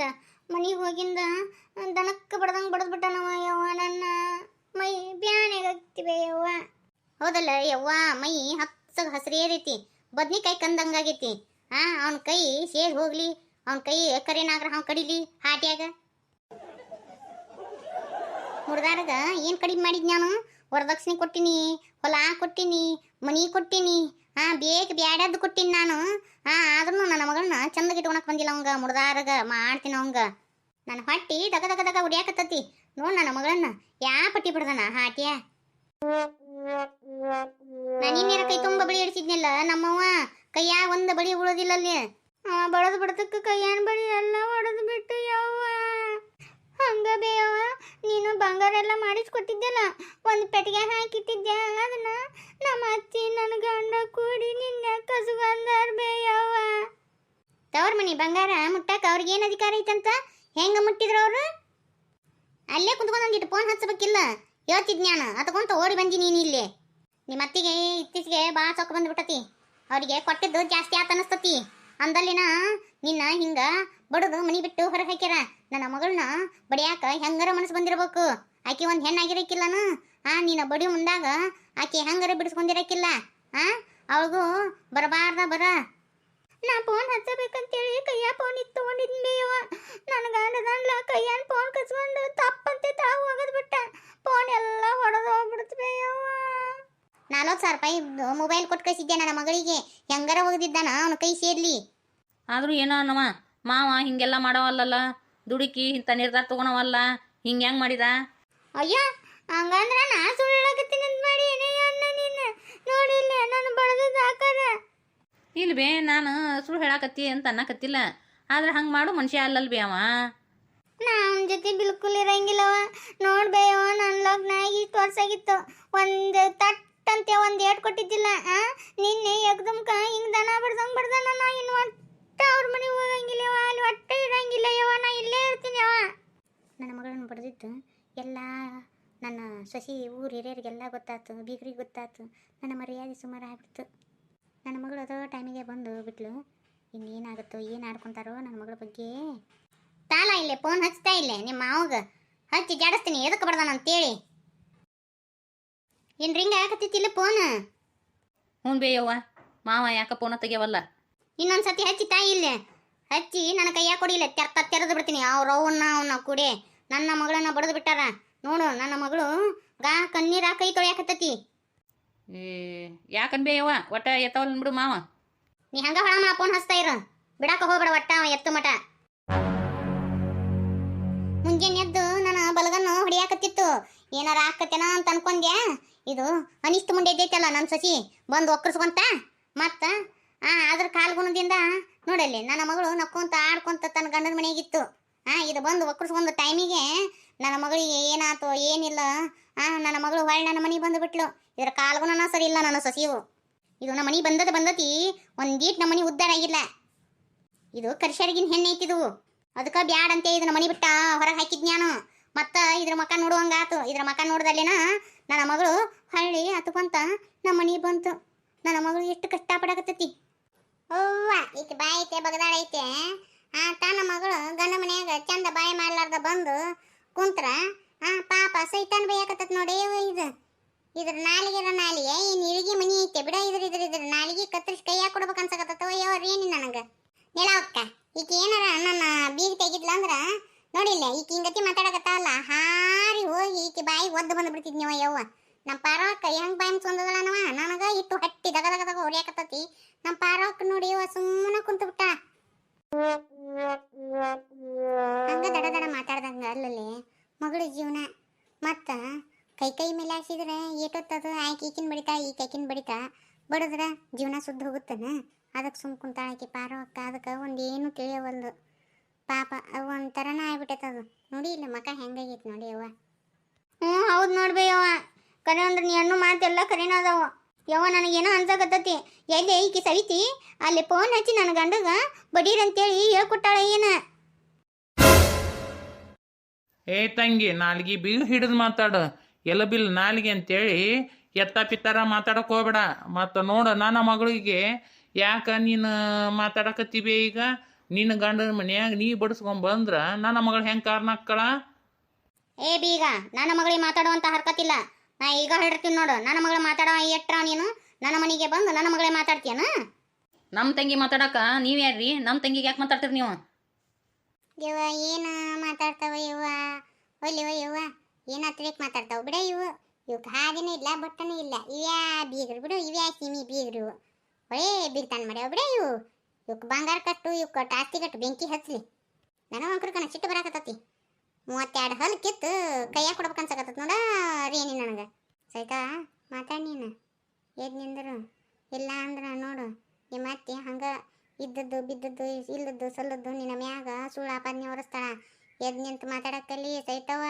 ಬಂದಿಂದ ಮನೆಗೆ ಹೋಗಿಂದ, ದನಕ್ಕೆ ಬಡ್ದಂಗೆ ಬಡದ್ಬಿಟ್ಟನವ ಯವ್ವ ನನ್ನ. ಮೈ ಬ್ಯಾನೆಗಾಗ್ತಿವೆ ಯವ್ವ. ಹೌದಲ್ಲ ಯವ್ವ, ಮೈ ಹಚ್ಚಗ ಹಸಿರೇದೈತಿ ಬದ್ನಿಕಾಯಿ ಕಂದಂಗಾಗೈತಿ ಆ, ಅವನ ಕೈ ಸೇರಿ ಹೋಗ್ಲಿ, ಅವನ ಕೈ ಕರೆನಾಗ್ರ ಅವ್ನ ಕಡಿಲಿ ಹಾಟ್ಯಾಗ. ಮುಡ್ದಾರಗ ಏನು ಕಡಿಮೆ ಮಾಡಿದ್ ನಾನು? ವರದಕ್ಷಿಣೆ ಕೊಟ್ಟಿನಿ, ಹೊಲ ಕೊಟ್ಟಿನಿ, ಮನಿ ಕೊಟ್ಟಿನಿ ಹಾ, ಬೇಗ ಬೇಡದು ಕೊಟ್ಟಿನಿ ನಾನು. ಹಾಂ ಆದ್ರೂ ನನ್ನ ಮಗಳನ್ನ ಚಂದಗೆ ಇಟ್ಕೊಳಕ್ ಬಂದಿಲ್ಲ ಅವಂಗ ಮುಡ್ದಾರಗ ಮಾಡ್ತೀನಿ ಅವಂಗ. ನನ್ನ ಹೊಟ್ಟಿ ದಗ ದಗ ದಗ ಉಡಿಯಾಕತ್ತತಿ. ನೋಡ್ ನನ್ನ ಮಗಳನ್ನ, ಯಾ ಪಟ್ಟಿ ಬಿಡ್ದನ, ಹಾಟ್ಯ? ನಾನು ಇನ್ನೇರ ಕೈ ತುಂಬ ಬಳಿ ಹಿಡಿಸಿದ್ನಿಲ್ಲ ನಮ್ಮವ್ವ, ಕೈಯ ಒಂದು ಬಳಿ ಉಳೋದಿಲ್ಲ ಅಲ್ಲಿ ಅವ ಬಡದು ಬಡದಕ್ಕೆ ಕೈಯನ್ ಬಳಿ ಎಲ್ಲ ಹೊಡೆದು ಬಿಟ್ಟು ಯವ್ವ. ಹಂಗ ನೀನು ಬಂಗಾರ ಮಾಡಿಸ್ಕೊಟ್ಟಿದ್ದೆಲ್ಲ. ಒಂದು ಪೆಟ್ಟಿಗೆ ಹಾಕಿಟ್ಟಿದ್ದೆ. ಅದನ್ನ ನಮ್ಮ ಅತ್ತಿ ನನ್ನ ಗಂಡ ಕೂಡಿ ನಿನ್ನ ಕಸುಗಂದಾರ ಬೇಯವ್ವ ತವ್ರ ಮನಿ ಬಂಗಾರ ಮುಟ್ಟಕ್ಕೆ ಅವ್ರಿಗೆ ಏನು ಅಧಿಕಾರ ಐತಂತ? ಹೆಂಗ ಮುಟ್ಟಿದ್ರು ಅವರು? ಅಲ್ಲೇ ಕುಂತ್ಕೊಂಡು ಒಂದಿಟ್ಟು ಫೋನ್ ಹಚ್ಚಬೇಕಿಲ್ಲ. ಹೇಳ್ತಿದ್ ನಾನು ಅತಕೊಂತ ಓಡಿ ಬಂದಿ ನೀನು ಇಲ್ಲಿ. ನಿಮ್ಮ ಅತ್ತಿಗೆ ಇತ್ತೀಚೆಗೆ ಭಾಳ ಸೊಕ್ಕ ಬಂದ್ಬಿಟ್ಟತಿ. ಅವರಿಗೆ ಕೊಟ್ಟಿದ್ದು ಜಾಸ್ತಿ ಆತ ಅನಿಸ್ತತಿ. ಅಂದಲ್ಲಿನ ನಿನ್ನ ಹಿಂಗ ಬಡದು ಮನಿ ಬಿಟ್ಟು ಹೊರಗೆ ಹಾಕ್ಯಾರ. ನನ್ನ ಮಗಳನ್ನ ಬಡಿಯಾಕ ಹೆಂಗಾರ ಮನಸ್ಸು ಬಂದಿರ್ಬೇಕು. ಆಕೆ ಒಂದು ಹೆಣ್ಣಾಗಿರಕ್ಕಿಲ್ಲನ ಆ, ನೀನು ಬಡಿ ಮುಂದಾಗ ಆಕೆ ಹೆಂಗಾರ ಬಿಡಿಸ್ಕೊಂಡಿರಕ್ಕಿಲ್ಲ ಆ, ಅವಳಿಗೂ ಬರಬಾರ್ದ ಬರ. ನಾ ಫೋನ್ ಹಚ್ಚಬೇಕಂತೇಳಿ ಕೈಯ ಫೋನ್ ಇತ್ತು ತಗೊಂಡಿದ್ಮೇವ ನನ್ನ ಗಂಡದಲ್ಲ ಕೈಯನ್ ಫೋನ್ ಕಚ್ಕೊಂಡು ತಪ್ಪಂತೆ ತಾವು ಹೋಗದ್ ಬಿಟ್ಟ ಫೋನ್ ಎಲ್ಲ ಹೊಡೆದು ಹೋಗ್ಬಿಡ್ತಬೇಯವ್ವ ನಲ್ವತ್ತು ಸಾವಿರ ರೂಪಾಯಿ ಮೊಬೈಲ್ ಕೊಟ್ಟು ಕಳಿಸಿದ್ದೆ ನನ್ನ ಮಗಳಿಗೆ? ಹೆಂಗಾರ ಹೋಗದಿದ್ದಾನ ಅವನ ಕೈ ಸೇರ್ಲಿ? ಆದರೂ ಏನೋ ಅನ್ನವ ಮಾವ ಹಿಂಗೆಲ್ಲ ಮಾಡೋವಲ್ಲಲ್ಲ, ದುಡುಕಿ ಇಂಥ ನಿರ್ಧಾರ ತಗೊಳವಲ್ಲ ಹಿಂಗೆ ಹೆಂಗೆ ಮಾಡಿದ? ಅಯ್ಯೋ ಹಂಗಂದ್ರೆ ನಾ ಸುಳ್ಳು ಹೇಳಕತ್ತೀನಿ ಅಂತ ಮಾಡಿ ಅಣ್ಣ ನೀನು? ನೋಡಿಲ್ಲ ನಾನು ಬಡದ ಇಲ್ಲ ಬೇ ನಾನು ಸುಳ್ಳು ಹೇಳಾಕತ್ತಿ ಅಂತ ಅನ್ನಕತ್ತಿಲ್ಲ. ಆದ್ರೆ ಹಂಗೆ ಮಾಡು ಮನುಷ್ಯ ಅಲ್ಲಲ್ ಬೇ ಅವ. ನಾ ಅವನ ಜೊತೆ ಬಿಲ್ಕುಲ್ ಇರಂಗಿಲ್ಲವ ನೋಡ್ಬೇವ ನನ್ನ ಲಗ್ನ ಇಷ್ಟು ವರ್ಷ ಆಗಿತ್ತು. ಒಂದು ತಟ್ಟಂತೆ ಒಂದು ಏಟ್ ಕೊಟ್ಟಿದ್ದಿಲ್ಲ ಆ? ನಿನ್ನೆ ಯಗ್ದಮ್ಕ ಹಿಂಗ್ ದನ ಬಡ್ದಂಗ್ ಬಡ್ದನ ನಾ ಇನ್ನು ಒಟ್ಟ ಅವ್ರ ಮನೆಗೆ ಹೋಗಂಗಿಲ್ಲವ ಅಲ್ಲಿ ಒಟ್ಟ ಇರಂಗಿಲ್ಲ ಯವ ನಾ ಇಲ್ಲೇ ಇರ್ತೀನಿ ಅವ. ನನ್ನ ಮಗಳನ್ನ ಬಡ್ದಿದ್ದು ಎಲ್ಲ ನನ್ನ ಸೊಸಿ ಊರು ಹಿರಿಯರಿಗೆಲ್ಲ ಗೊತ್ತಾಯ್ತು ಬೀಗ್ರಿಗೆ ಗೊತ್ತಾಯ್ತು. ನನ್ನ ಮರ್ಯಾದೆ ಸುಮಾರು ಆಗ್ಬಿಡ್ತು. ನನ್ನ ಮಗಳು ಅದೋ ಟೈಮಿಗೆ ಬಂದು ಬಿಟ್ಲು. ಇನ್ನೇನಾಗುತ್ತೋ ಏನು ಆಡ್ಕೊಂತಾರೋ ನನ್ನ ಮಗಳ ಬಗ್ಗೆ. ತಾಲ ಇಲ್ಲೇ ಫೋನ್ ಹಚ್ತಾ ಇಲ್ಲೇ ನಿಮ್ಮ ಮಾವಗ. ಹಚ್ಚಿ ಜಾಡಿಸ್ತೀನಿ ಎದಕ್ಕೆ ಬರ್ದಾನ ಅಂತೇಳಿ. ಏನು ರಿಂಗ್ ಹಾಕತ್ತಿತ್ತಿಲ್ಲ ಫೋನ್ ಹ್ಞೂ ಬೇಯವ್ವ ಮಾವ ಯಾಕ ಫೋನ ತೆಗಿಯವಲ್ಲ? ಇನ್ನೊಂದು ಸತಿ ಹಚ್ಚಿ ತಾಯಿ ಇಲ್ಲೇ. ಹಚ್ಚಿ ನನ್ನ ಕೈಯಾಗ ಕೊಡಿಲ್ಲ ತೆರ್ತ ತೆರೆದು ಬಿಡ್ತೀನಿ. ಅವ್ರು ಅವನ್ನ ಅವನ್ನ ಕೂಡಿ. ನನ್ನ ಮಗಳನ್ನ ಬಡದು ಬಿಟ್ಟಾರ? ನೋಡು ನನ್ನ ಮಗಳು ಗಾ ಕಣ್ಣೀರ ಕೈ ತೊಳ್ಯಾಕತ್ತತಿ. ಏ ಯಾಕನ್ ಬೇ ಯವ್ವ? ಒಟ್ಟ ಎತ್ತವಲ್ಲ ಬಿಡು ಮಾವ. ನೀ ಹಂಗ ಹೊಳ ಫೋನ್ ಹಚ್ತಾ ಇರು. ಬಿಡಾಕ ಹೋಗ್ಬೇಡ ಒಟ್ಟ ಅವ ಎತ್ತು ಮಟ ಮುಂಜಾನೆ ಎದ್ದು ನನ್ನ ಬಲಗನ್ನು ಹೊಡಿಯಾಕತ್ತಿತ್ತು. ಏನಾರ ಆಕತ್ತೇನ ಅಂತ ಅನ್ಕೊಂಡ್ಯಾ? ಇದು ಅನಿಷ್ಟ ಮುಂಡೆ ಇದ್ದೈತಲ್ಲ ನನ್ನ ಸಸಿ ಬಂದು ಒಕ್ಕರ್ಸ್ಕೊಂತ? ಮತ್ತ ಆ ಅದ್ರ ಕಾಲ್ಗುಣದಿಂದ ನೋಡಲ್ಲಿ ನನ್ನ ಮಗಳು ನಕ್ಕೊಂತ ಆಡ್ಕೊಂತ ತನ್ನ ಗಂಡನ ಮನೆಗಿತ್ತು. ಆ ಇದು ಬಂದು ಒಕ್ಕರ್ಸ್ಕೊಂಡು ಟೈಮಿಗೆ ನನ್ನ ಮಗಳಿಗೆ ಏನಾಯ್ತು ಏನಿಲ್ಲ. ಹಾಂ, ನನ್ನ ಮಗಳು ಹೊಳ್ಳಿ ನನ್ನ ಮನೆಗೆ ಬಂದು ಬಿಟ್ಲು ಇದ್ರ ನನ್ನ ಸರಿ ಇಲ್ಲ, ನನ್ನ ಸಸಿವು ಇದು ನಮ್ಮ ಮನೆ ಬಂದದ ಬಂದತಿ ಒಂದೀಟ್ ನಮ್ಮ ಮನೆ ಉದ್ದಾರ ಆಗಿಲ್ಲ. ಇದು ಕರ್ಷರಿಗಿನ ಹೆಣ್ಣೆ ಐತಿದು. ಅದಕ್ಕೆ ಬ್ಯಾಡಂತೆ ಇದನ್ನ ಮನೆ ಬಿಟ್ಟ, ಹೊರಗೆ ಹಾಕಿದ್ ನಾನು ಮತ್ತೆ ಇದ್ರ ಮಕ ನೋಡುವಂಗಾತು ಇದ್ರ ಮಕ್ಕ ನೋಡ್ದಲ್ಲೇನ ನನ್ನ ಮಗಳು ಹಳ್ಳಿ ಅತ್ಕೊಂತ ನಮ್ಮ ಮನೆಗೆ ಬಂತು. ನನ್ನ ಮಗಳು ಎಷ್ಟು ಕಷ್ಟಪಡಕತ್ತೈತಿ. ಓವ್ವ ಈಕೆ ಬಾಯ್ ಐತೆ, ಬಗದಾಳ ಐತೆ. ಆ ತನ್ನ ಮಗಳು ಗಂಡ ಮನ್ಯಾಗ ಚಂದ ಬಾಯಿ ಮಾಡ್ಲಾರ್ದ ಬಂದು ಕುಂತ್ರ ಆ ಪಾಪ ಸೈತಾನ್ ಬೈಯಾಕತ್ತತ್ ನೋಡಿ ಇದು. ಇದ್ರ ನಾಲಿಗೆರ ನಾಲಿಗೆ ಈ ನಿಲ್ಗಿ ಮನಿ ಐತೆ ಬಿಡ ಇದ್ರ ಇದ್ರ ಇದ್ರ ನಾಲಿಗೆ ಕತ್ತರಿಸಿ ಕೈಯಾಗ ಕೊಡ್ಬೇಕು ಅನ್ಸಕತ್ತವ ಏನಿ ನನಗೆ. ಹೇಳವಕ್ಕ, ಈಕೆ ಏನಾರ ನನ್ನ ಬೀಗ ತೆಗಿದ್ಲ ಅಂದ್ರ ನೋಡಿಲ್ಲ ಈಕೆ ಹಿಂಗತಿ ಮಾತಾಡಕತ್ತಲ್ಲ ಹಾರಿ ಹೋಗಿ ಈಕೆ ಬಾಯಿ ಒದ್ದು ಬಂದು ಬಿಡ್ತಿದ್ನಿವ ಯವ್ವ. ನಮ್ಮ ಪಾರವಕ್ಕ ಹೆಂಗ್ ಬಾಯಿ ಮುಚ್ಕೊಂಡದಲ್ಲನವ ನನಗ ಇಟ್ಟು ಹಟ್ಟಿ ದಗ ದಗ ನಮ್ಮ ಪಾರವಕ್ಕ ನೋಡಿ ಸುಮ್ಮನೆ ಕುಂತು ಬಿಟ್ಟ ಹಂಗ ದಡ ದಡ ಮಾತಾಡ್ದಂಗ ಅಲ್ಲಲ್ಲಿ ಮಗಳ ಜೀವನ. ಮತ್ತ ಕೈ ಕೈ ಮೇಲೆ ಹಾಕ್ಸಿದ್ರೆ ಏಟೊತ್ತದು ಆಕೆ ಈಕಿನ ಬಡಿತಾ ಈ ಕೈಕಿನ ಬಡಿತಾ, ಬಡದ್ರ ಜೀವನ ಸುದ್ದ ಹೋಗುತ್ತನ? ಅದಕ್ಕೆ ಸುಮ್ ಕುಂತಾಳ ಆಕಿ ಪಾರೋ ಅಕ್ಕ, ಅದಕ್ಕೆ ಒಂದು ಏನು ತಿಳಿಯವಲ್ದು ಪಾಪ ಅದು ಒಂಥರನ ಆಗ್ಬಿಟ್ಟೈತೆ ಅದು. ನೋಡಿ ಇಲ್ಲ ಮಕ ಹೆಂಗಾಗೈತೆ ನೋಡಿ ಅವ್ವ. ಹ್ಞೂ ಹೌದು ನೋಡ್ಬೇ ಯವ್ವ ಕರೆ ಅಂದ್ರೆ ನೀ ಹಣ್ಣು ಮಾತೆಲ್ಲ ಅದಾವ. ಯವ್ವ ನನಗೇನೋ ಅನ್ಸಕತ್ತತಿ. ಎಲ್ಲಿ ಈಕಿ ಸವಿತಿ? ಅಲ್ಲಿ ಫೋನ್ ಹಚ್ಚಿ ನನ್ನ ಗಂಡಗ ಬಡೀರಂತೇಳಿ ಹೇಳ್ಕೊಟ್ಟಾಳ ಏನ ಏ ತಂಗಿ ನಾಲ್ಗಿ ಬೀಳ್ ಹಿಡಿದು ಮಾತಾಡು. ಎಲ್ಲ ಬಿಲ್ ನಾಲಿಗೆ ಅಂತೇಳಿ ಎತ್ತ ಪಿತ್ತಾರ ಮಾತಾಡಕ್ ಹೋಗ್ಬೇಡ. ಮತ್ತು ನೋಡು ನನ್ನ ಮಗಳಿಗೆ ಯಾಕ ನೀನು ಮಾತಾಡಕತ್ತೀವಿ ಈಗ? ನಿನ್ನ ಗಂಡನ ಮನ್ಯಾಗ ನೀ ಬಡಿಸ್ಕೊಂಡ್ ಬಂದ್ರ ನನ್ನ ಮಗಳು ಹೆಂಗೆ ಕಾರಣ ಏ ಬೀಗ ನನ್ನ ಮಗಳಿಗೆ ಮಾತಾಡುವಂತ ಹರ್ಕತಿಲ್ಲ. ನಾ ಈಗ ಹೇಳಿರ್ತೀನಿ ನೋಡು. ನನ್ನ ಮಗಳ ಮಾತಾಡೋ ಎಟ್ರ ನೀನು? ನನ್ನ ಮನೆಗೆ ಬಂದು ನನ್ನ ಮಗಳೇ ಮಾತಾಡ್ತೀಯನ? ನಮ್ಮ ತಂಗಿ ಮಾತಾಡಕ ನೀವು ಯಾರ್ರಿ? ನಮ್ಮ ತಂಗಿಗೆ ಯಾಕೆ ಮಾತಾಡ್ತೀರಿ ನೀವು? ಇವ ಏನ ಮಾತಾಡ್ತಾವ ಇವ ಒಲ್ಲಿ ಇವ ಏನ ಹತ್ರಕ್ಕೆ ಮಾತಾಡ್ತಾವ ಬಿಡ ಇವು. ಇವಕ್ಕೆ ಹಾದಿನ ಇಲ್ಲ ಬಟ್ಟನೂ ಇಲ್ಲ. ಇವ್ಯಾ ಬೀಗರು ಬಿಡು ಇವ್ಯಾ ಸಿಮಿ ಬೀಗರು. ಒಳ್ಳೆ ಬೀಗ್ತಾನ ಮಾಡ್ಯಾವ ಬಿಡ ಇವು. ಇವಕ್ಕೆ ಬಂಗಾರ ಕಟ್ಟು ಇವಕ್ಕೆ ಆಸ್ತಿ ಕಟ್ಟು ಬೆಂಕಿ ಹಚ್ಚಲಿ ನನಗೆ ಮಕ್ಳು ಕಣ ಸಿಟ್ಟು ಬರಾಕತ್ತತಿ. ಮೂವತ್ತೆರಡು ಹಲ್ ಕಿತ್ತು ಕೈಯಾಗ ಕೊಡ್ಬೇಕನ್ಸಕತ್ತದ ನೋಡ ರೇಣಿ ನನಗೆ. ಸೈತಾ ಮಾತಾಡ್ ನೀನು. ಎದ್ ನಿಂದರು. ಇಲ್ಲ ಅಂದ್ರೆ ನೋಡು, ನಿಮ್ಮ ಅತ್ತಿ ಹಂಗೆ ಇದ್ದದ್ದು, ಬಿದ್ದದ್ದು, ಇಲ್ಲದ್ದು, ಸಲ್ಲದ್ದು ನಿನ್ನ ಮ್ಯಾಗ ಸುಳ್ಳ ಆಪಾದನೆ ಹೊರಸ್ತಾಳ. ಎದ್ ನಿಂತು ಮಾತಾಡಕ್ಕಲ್ಲಿ ಸೈತವ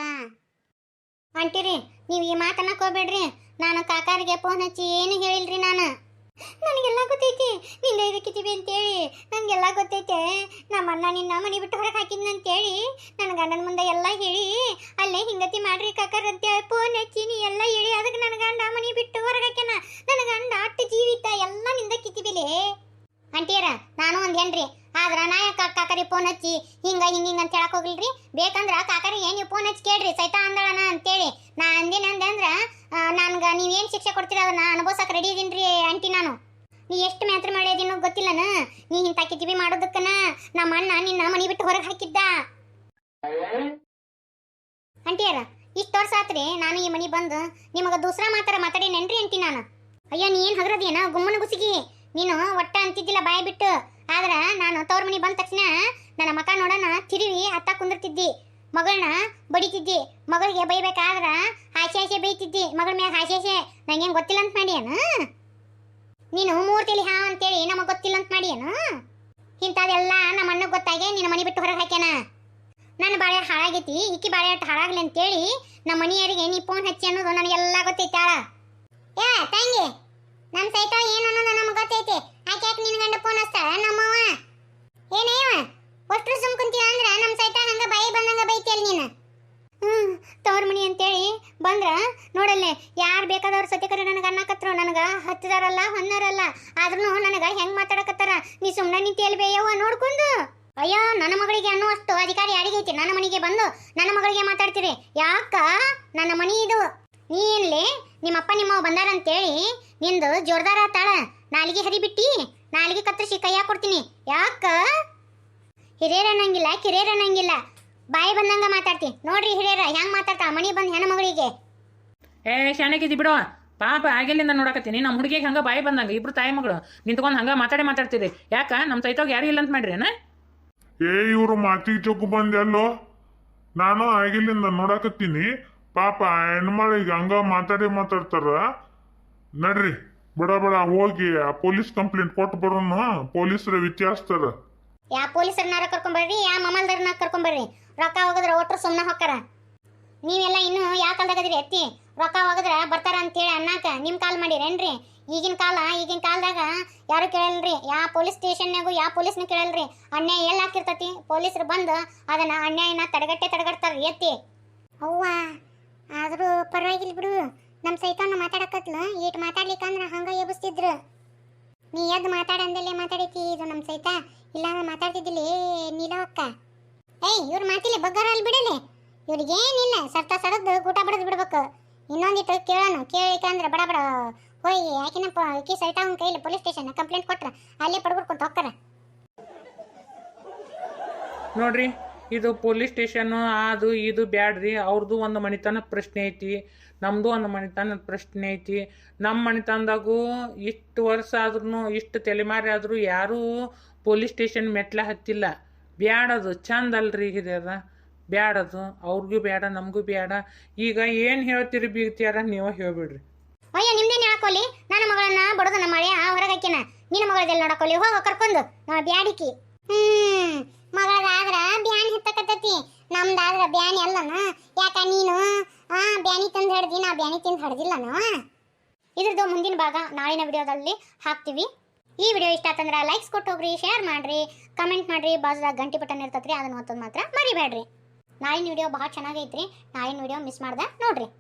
ಅಂಟಿರಿ ನೀವು ಈ ಮಾತನ್ನ ಹೋಗ್ಬೇಡ್ರಿ ನಾನು ಕಾಕಾರಿಗೆ ಫೋನ್ ಹಚ್ಚಿ ಏನು ಹೇಳಿಲ್ರಿ ನಾನು? ನನಗೆಲ್ಲ ಗೊತ್ತೈತಿ. ನಿಂದ ಇದಕ್ಕಿದ್ದೀವಿ ಅಂತೇಳಿ. ನನಗೆಲ್ಲ ಗೊತ್ತೈತೆ. ನಮ್ಮ ಅಣ್ಣ ನಿನ್ನ ಮನೆ ಬಿಟ್ಟು ಹೊರಗೆ ಹಾಕಿದ್ನಂತೇಳಿ ನನ್ನ ಗಂಡನ ಮುಂದೆ ಎಲ್ಲ ಹೇಳಿ. ಅಲ್ಲೇ ಹಿಂಗತಿ ಮಾಡ್ರಿ ಕಾಕರ್ ಅಂತೇಳಿ ಫೋನ್ ಹಚ್ಚಿನಿ ಎಲ್ಲ ಹೇಳಿ. ಅದಕ್ಕೆ ನನ್ನ ಗಂಡ ಮನೆ ಬಿಟ್ಟು ಹೊರಗೆ ಹಾಕ್ಯಾನ. ನನ್ನ ಗಂಡ ಅಟ್ಟು ಜೀವಿತ. ಎಲ್ಲ ನಿಂದ ಅಂಟಿಯರ ನಾನು ಒಂದು ಏನ್ರಿ ಆದ್ರೆ ನಾ ಯಾಕ ಕಾಕರಿ ಫೋನ್ ಹಚ್ಚಿ? ಹಿಂಗ ಹಿಂಗ ಹಿಂಗ ಅಂತ ಹೇಳಕ್ ಹೋಗಿಲ್ರಿ ಬೇಕಂದ್ರ ಕಾಕರಿಗೆ ಏನು ಫೋನ್ ಹಚ್ಚಿ ಕೇಳ್ರಿ. ಸೈತ ಅಂದಳಣ ಅಂತೇಳಿ. ನಾ ಅಂದಿನ ಅಂದೆ ಅಂದ್ರ ನನ್ಗ ನೀವೇನು ಶಿಕ್ಷೆ ಕೊಡ್ತೀರ ಅದನ್ನ? ಅನುಭವಿಸೋಕೆ ರೆಡಿ ಇದೀನಿ ರೀ ಆಂಟಿ ನಾನು. ನೀ ಎಷ್ಟು ಮ್ಯಾತ್ರ ಮಾಡಿದೀನೋ ಗೊತ್ತಿಲ್ಲನ? ನೀ ಕಿತಿಬಿ ಮಾಡೋದಕ್ಕನ? ನಮ್ಮ ಅಣ್ಣ ನಿನ್ನ ಮನೆ ಬಿಟ್ಟು ಹೊರಗೆ ಹಾಕಿದ್ದ. ಅಂಟಿಯರ ಇಷ್ಟು ವರ್ಷ ಆತ್ರಿ ನಾನು ಈ ಮನಿ ಬಂದು ನಿಮಗೆ ದೂಸರಾ ಮಾತಾರ ಮಾತಾಡೇನೇನ್ರಿ ಅಂಟಿ ನಾನು? ಅಯ್ಯೋ, ನೀ ಏನು ಹಗರದೇನ ಗುಮ್ಮನ ಗುಸಿಗಿ ನೀನು ಒಟ್ಟ ಅಂತಿದ್ದಿಲ್ಲ ಬಾಯಿ ಬಿಟ್ಟು. ಆದ್ರೆ ನಾನು ತವ್ರ ಮನಿ ಬಂದ ತಕ್ಷಣ ನನ್ನ ಮಕ ನೋಡೋಣ, ತಿರುವಿ, ಅತ್ತ ಕುಂದಿರ್ತಿದ್ದಿ. ಮಗಳನ್ನ ಬಡಿತಿದ್ದಿ. ಮಗಳಿಗೆ ಬೈಬೇಕಾದ್ರ ಹಾಸೆ ಆಸೆ ಬೈತಿದ್ದಿ, ಮಗಳ ಮ್ಯಾಗ ಹಾಸೆ ನಂಗೆ ಏನು ಗೊತ್ತಿಲ್ಲ ಅಂತ ಮಾಡಿಯೇನು? ನೀನು ಮೂರ್ತಿಲಿ ಹಾ ಅಂತೇಳಿ ನಮಗೆ ಗೊತ್ತಿಲ್ಲ ಅಂತ ಮಾಡಿಯೇನು? ಇಂಥದೆಲ್ಲ ನಮ್ಮ ಅಣ್ಣಗೆ ಗೊತ್ತಾಗೆ, ನಿನ್ನ ಮನೆ ಬಿಟ್ಟು ಹೊರಗೆ ಹಾಕ್ಯಾನ? ನನ್ನ ಬಾಳೆ ಹಾಳಾಗೈತಿ, ಇಕ್ಕಿ ಬಾಳೆ ಅಟ್ಟು ಹಾಳಾಗ್ಲಿ ಅಂತೇಳಿ ನಮ್ಮ ಮನೆಯವರಿಗೆ ನೀ ಫೋನ್ ಹಚ್ಚಿ ಅನ್ನೋದು ನನಗೆಲ್ಲ ಗೊತ್ತೈತಾಳ ಏ, ತಂಗಿ ನಮ್ ಸೈತ ಏನು ಅನ್ನೋದು ನಮ್ಗೆ ಗೊತ್ತೈತಿ ಆಕೆ ಯಾಕೆ ನಿನ್ ಗಂಡ ಫೋನ್ ಹಚ್ತಾಳ ನಮ್ಮವ್ವ ಏನೇವ ಒಟ್ರು ಸುಮ್ ಕುಂತೀವ ಅಂದ್ರ ನಮ್ ಸೈತ ಹಂಗ ಬಾಯಿ ಬಂದಂಗ ಬೈತಿಯಲ್ ನೀನು ಹ್ಮ್ ತವ್ರ ಮನಿ ಅಂತೇಳಿ ಬಂದ್ರ ನೋಡಲ್ಲೇ ಯಾರು ಬೇಕಾದವ್ರ ಸತ್ಯಕರ ನನಗೆ ಅನ್ನಕತ್ರು ನನಗ ಹತ್ತಿದಾರಲ್ಲ ಹೊನ್ನರಲ್ಲ ಆದ್ರೂ ನನಗ ಹೆಂಗ್ ಮಾತಾಡಕತ್ತಾರ ನೀ ಸುಮ್ನೆ ನಿಂತಿಯಲ್ ನೋಡ್ಕೊಂಡು? ಅಯ್ಯೋ, ನನ್ನ ಮಗಳಿಗೆ ಅನ್ನುವಷ್ಟು ಅಧಿಕಾರಿ ಯಾರಿಗೈತಿ ನನ್ನ ಮನೆಗೆ ಬಂದು ನನ್ನ ಮಗಳಿಗೆ ಮಾತಾಡ್ತೀರಿ? ಯಾಕ? ನನ್ನ ಮನಿ ಇದು. ನೀ ಏನ್ಲಿ, ನಿಮ್ಮಪ್ಪ ನಿಮ್ಮವ್ವ ಬಂದಾರಂತೇಳಿ ನಿಂದು ಜೋರ್ದಾರ ತಾಳ ನಾಲಿಗೆ ಹರಿಬಿಟ್ಟಿ, ನಾಲಿಗೆ ಕತ್ತರಿಸಿ ಕೈಯಾಗ ಕೊಡ್ತೀನಿ ಯಾಕ? ಹಿರಿಯರ ಅನ್ನಂಗಿಲ್ಲ, ಕಿರಿಯರ ಅನ್ನಂಗಿಲ್ಲ. ಬಾಯಿ ಬಂದಂಗ ಮಾತಾಡ್ತಿ. ನೋಡ್ರಿ ಹಿರಿಯರ ಹೆಂಗ್ ಮಾತಾಡ್ತಾ ಮನಿ ಬಂದ್ ಹೆಣ್ಣು ಮಗಳಿಗೆ ಏ ಶಾಣಕಿದ್ದಿ ಬಿಡವ ಪಾಪ ಆಗಿಲ್ಲಿಂದ ನೋಡಕತ್ತೀನಿ. ನಮ್ಮ ಹುಡುಗಿಗೆ ಹಂಗೆ ಬಾಯಿ ಬಂದಂಗೆ. ಇಬ್ರು ತಾಯಿ ಮಗಳು. ನಿಂತ್ಕೊಂಡು ಹಂಗೆ ಮಾತಾಡಿ ಮಾತಾಡ್ತೀರಿ ಯಾಕೆ? ನಮ್ಮ ಸೈತಾಗ ಯಾರು ಇಲ್ಲ ಅಂತ ಮಾಡ್ರಿ ಏನ? ಏ ಇವರು ಮಾತಿಗೆ ಚೊಕ್ಕು ಬಂದೆಲ್ಲೋ ನಾನು ಆಗಿಲ್ಲಿಂದ ನೋಡಕತ್ತೀನಿ. ಪಾಪ ಹೆಣ್ಮಳಿಗೆ ಹಂಗ ಮಾತಾಡಿ ಮಾತಾಡ್ತಾರ. ನಡ್ರಿ ಬಡ ಬಡ ಹೋಗಿ ಆ ಪೊಲೀಸ್ ಕಂಪ್ಲೇಂಟ್ ಕೊಟ್ಟು ಬರೋಣ ಪೊಲೀಸರ ವಿಚಾರಿಸ್ತಾರ ಯಾ ಪೊಲೀಸರನ್ನಾರ ಕರ್ಕೊಂಬರ್ರಿ ಯಾ ಮಮಲ್ದಾರನ್ನ ಕರ್ಕೊಂಬರ್ರಿ ರೊಕ್ಕ ಹೋಗದ್ರ ಒಟ್ರು ಸುಮ್ಮನೆ ಹೊಕ್ಕಾರ. ನೀವೆಲ್ಲ ಇನ್ನು ಯಾವ ಕಾಲದಾಗದಿರಿ ಎತ್ತಿ? ರೊಕ್ಕ ಒಗದ್ರೆ ಬರ್ತಾರ ಅಂತೇಳಿ ಅನ್ನಾಕ ನಿಮ್ಮ ಕಾಲ್ ಮಾಡಿರೇನ್ರಿ? ಈಗಿನ ಕಾಲ, ಈಗಿನ ಕಾಲದಾಗ ಯಾರು ಕೇಳಲ್ರಿ? ಯಾವ ಪೊಲೀಸ್ ಸ್ಟೇಷನ್ಯಾಗು ಯಾ ಪೊಲೀಸ್ನ ಕೇಳಲ್ರಿ? ಅನ್ಯಾಯ ಎಲ್ಲ ಹಾಕಿರ್ತತಿ ಪೊಲೀಸರು ಬಂದು ಅದನ್ನ ಅನ್ಯಾಯನ ತಡೆಗಟ್ಟೆ ತಡೆಗಟ್ತಾರ ಎತ್ತಿ. ಅವ್ವ, ಆದರೂ ಪರವಾಗಿಲ್ಲ ಬಿಡು. ನಮ್ಮ ಸೈತಾನ ಮಾತಾಡಕತ್ಲ. ಈಟ್ ಮಾತಾಡ್ಲಿಕ್ಕಂದ್ರೆ ಹಂಗೆ ಎಬ್ಬಿಸ್ತಿದ್ರು ನೀ ಎದ್ದು ಮಾತಾಡಂದಲ್ಲೇ ಮಾತಾಡೈತಿ ಇದು ನಮ್ಮ ಸೈತ? ಇಲ್ಲ ಮಾತಾಡ್ತಿದ್ದಿಲ್ಲ ನೀಲವಕ್ಕ ಏಯ್, ಇವ್ರು ಮಾತಿಲ್ಲ ಬಗ್ಗಾರಲ್ಲಿ ಬಿಡಲಿ. ಇವ್ರಿಗೇನಿಲ್ಲ, ಸರ್ತ ಸರದ್ದು ಊಟ ಬಡದು ಬಿಡ್ಬೇಕು. ಇನ್ನೊಂದಿಟ್ಟು ಕೇಳೋಣ ಕೇಳಿಕಂದ್ರೆ ಬಡ ಬಡ ಹೋಗಿ ಯಾಕಿನಪ್ಪ ಕಿ ಸೈತ ಅವ್ನ ಕೈಲಿ ಪೊಲೀಸ್ ಸ್ಟೇಷನ್ ಕಂಪ್ಲೇಂಟ್ ಕೊಟ್ರ, ಅಲ್ಲೇ ಪಡ್ಬಿಡ್ಕೊಂತ ಹೋಗ್ತಾರ. ನೋಡ್ರಿ, ಇದು ಪೊಲೀಸ್ ಸ್ಟೇಷನ್ ಅದು, ಇದು ಬ್ಯಾಡ್ರಿ ಅವ್ರದ್ದು ಒಂದು ಮಣಿತನ ಪ್ರಶ್ನೆ ಐತಿ ನಮ್ಮದು ಒಂದು ಮಣಿತನ ಪ್ರಶ್ನೆ ಐತಿ. ನಮ್ಮ ಮಣಿತನದಾಗೂ ಇಷ್ಟು ವರ್ಷ ಆದ್ರೂ ಇಷ್ಟು ತಲೆಮಾರಿ ಆದರೂ ಯಾರೂ ಪೊಲೀಸ್ ಸ್ಟೇಷನ್ ಮೆಟ್ಲ ಹತ್ತಿಲ್ಲ. ಬ್ಯಾಡದು, ಚಂದ ಅಲ್ರಿ ಹಿರಿಯರ ಬ್ಯಾಡದು ಅವ್ರಿಗೂ ಬೇಡ ನಮಗೂ ಬೇಡ ಈಗ ಏನು ಹೇಳ್ತೀರಿ ಬೀಗ್ತಿಯಾರ, ನೀವು ಹೇಳ್ಬಿಡ್ರಿ. ಅಯ್ಯ, ನಿಮ್ದೇನು ಹೇಳಕೋಲಿ ನನ್ನ ಮಗಳನ್ನ ಬಡದನ ಮಾಡಿ ಹೊರಗೆ ಹಾಕಿನ ನಿನ್ನ ಮಗಳದೆಲ್ಲ ನೋಡಕೋಲಿ ಹೋಗ, ಕರ್ಕೊಂಡು. ನಾ ಬ್ಯಾಡಿಕಿ. ಹ್ಮ್, ಮಗಳದಾದ್ರ ಬ್ಯಾನ್ ಹಿತ್ತಕತ್ತತಿ ನಮ್ದಾದ್ರ ಬ್ಯಾನ್ ಎಲ್ಲನ. ಯಾಕ ನೀನು? ಆ, ಬ್ಯಾನಿ ತಂದು ಹಿಡ್ದಿ, ನಾ ಬ್ಯಾನಿ ತಿಂದು ಹಿಡ್ದಿಲ್ಲನ ಇದ್ರದ್ದು ಮುಂದಿನ ಭಾಗ ನಾಳಿನ ವಿಡಿಯೋದಲ್ಲಿ ಹಾಕ್ತೀವಿ. ಈ ವಿಡಿಯೋ ಇಷ್ಟ ಆತಂದ್ರೆ ಲೈಕ್ಸ್ ಕೊಟ್ಟು ಹೋಗ್ರಿ ಶೇರ್ ಮಾಡ್ರಿ ಕಮೆಂಟ್ ಮಾಡ್ರಿ. ಬಾಜುದಾಗ ಗಂಟೆ ಬಟನ್ ಇರ್ತತ್ರಿ, ಅದನ್ನ ಒತ್ತೋದು ಮಾತ್ರ ಮರಿಬೇಡ್ರಿ. ನಾಳಿನ ವಿಡಿಯೋ ಭಾಳ ಚೆನ್ನಾಗೈತ್ರಿ. ನಾಳಿನ ವಿಡಿಯೋ ಮಿಸ್ ಮಾಡ್ದೆ. ನೋಡ್ರಿ.